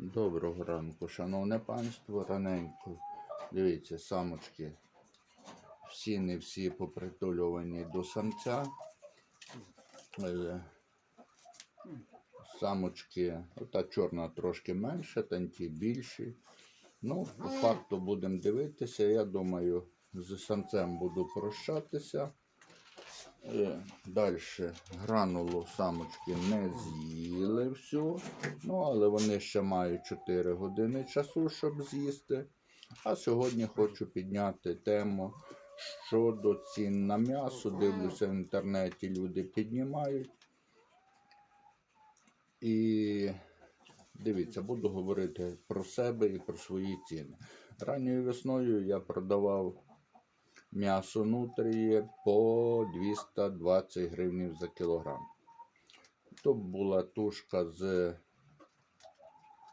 Доброго ранку, шановне панство, раненько. Дивіться, самочки. Всі не всі попритулювані до самця. Е, Самочки, ота чорна трошки менша, там ті більші. Ну, по факту будемо дивитися. Я думаю, з самцем буду прощатися. Далі гранулу самочки не з'їли всю, ну але вони ще мають 4 години часу, щоб з'їсти. А сьогодні хочу підняти тему щодо цін на м'ясо. Дивлюся в інтернеті, люди піднімають. І дивіться, буду говорити про себе і про свої ціни. Ранньою весною я продавав м'ясо нутрії по 220 гривень за кілограм. То була тушка з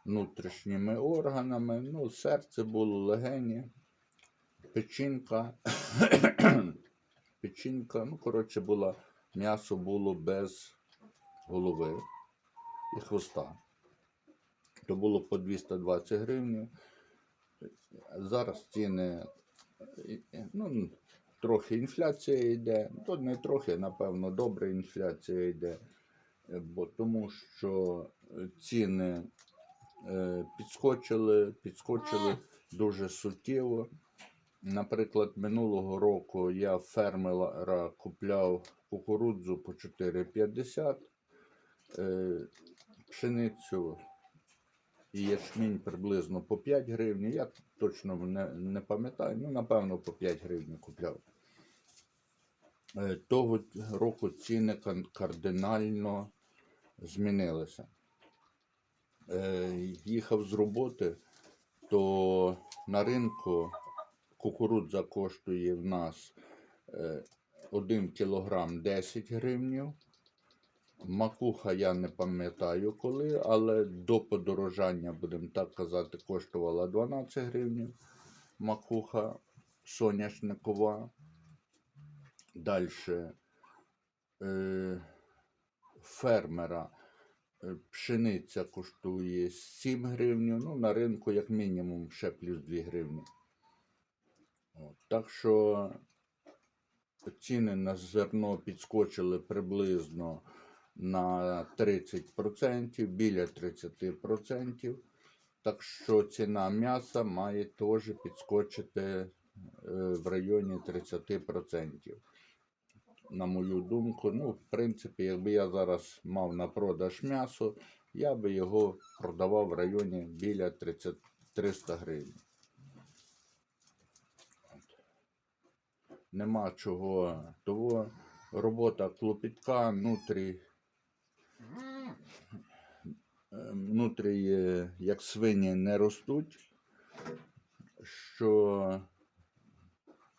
внутрішніми органами, ну, серце було легені, печінка. печінка, ну, коротше, була, м'ясо було без голови і хвоста. То було по 220 гривень. Зараз ціни ну, трохи інфляція йде. То не трохи, напевно, добре інфляція йде. Е, Бо тому що ціни е, підскочили, підскочили дуже суттєво. Наприклад, минулого року я фермера купляв кукурудзу по 4,50, е, пшеницю і ячмінь приблизно по 5 гривень. Я точно не, не пам'ятаю, ну, напевно, по 5 гривень купляв. Е, Того року ціни кардинально змінилися. Е, Їхав з роботи, то на ринку кукурудза коштує в нас 1 кілограм 10 гривнів. Макуха я не пам'ятаю коли, але до подорожання, будемо так казати, коштувала 12 гривень. Макуха соняшникова. Далі е, фермера е, пшениця коштує 7 гривень. Ну, на ринку, як мінімум, ще плюс 2 гривні. Так що ціни на зерно підскочили приблизно на 30%, біля 30%. Так що ціна м'яса має теж підскочити е, в районі 30%. На мою думку, ну, в принципі, якби я зараз мав на продаж м'ясо, я би його продавав в районі біля 30, 300 гривень. Нема чого того. Робота клопітка, внутрі Е, внутрі, як свині, не ростуть, що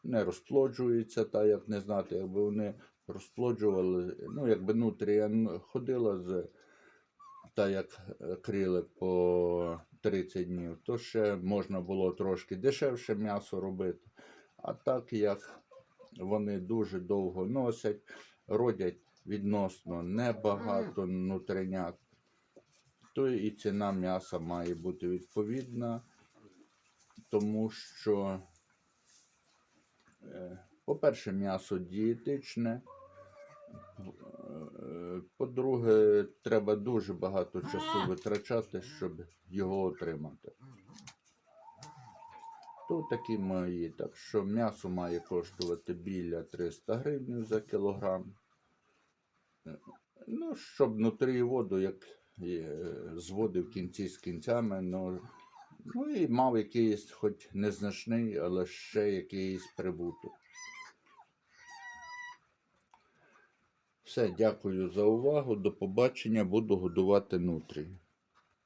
не розплоджуються, та як не знати, якби вони розплоджували, ну, якби нутрія ходила з та як крилик по 30 днів, то ще можна було трошки дешевше м'ясо робити. А так як вони дуже довго носять, родять відносно небагато нутринят, то і ціна м'яса має бути відповідна, тому що, е, по-перше, м'ясо дієтичне. е, По-друге, треба дуже багато часу витрачати, щоб його отримати. То такі мої. Так що м'ясо має коштувати біля 300 гривень за кілограм. Ну, щоб внутрі воду, як е, зводив кінці з кінцями, ну, ну і мав якийсь, хоч незначний, але ще якийсь прибуток. Все, дякую за увагу. До побачення. Буду годувати нутрі.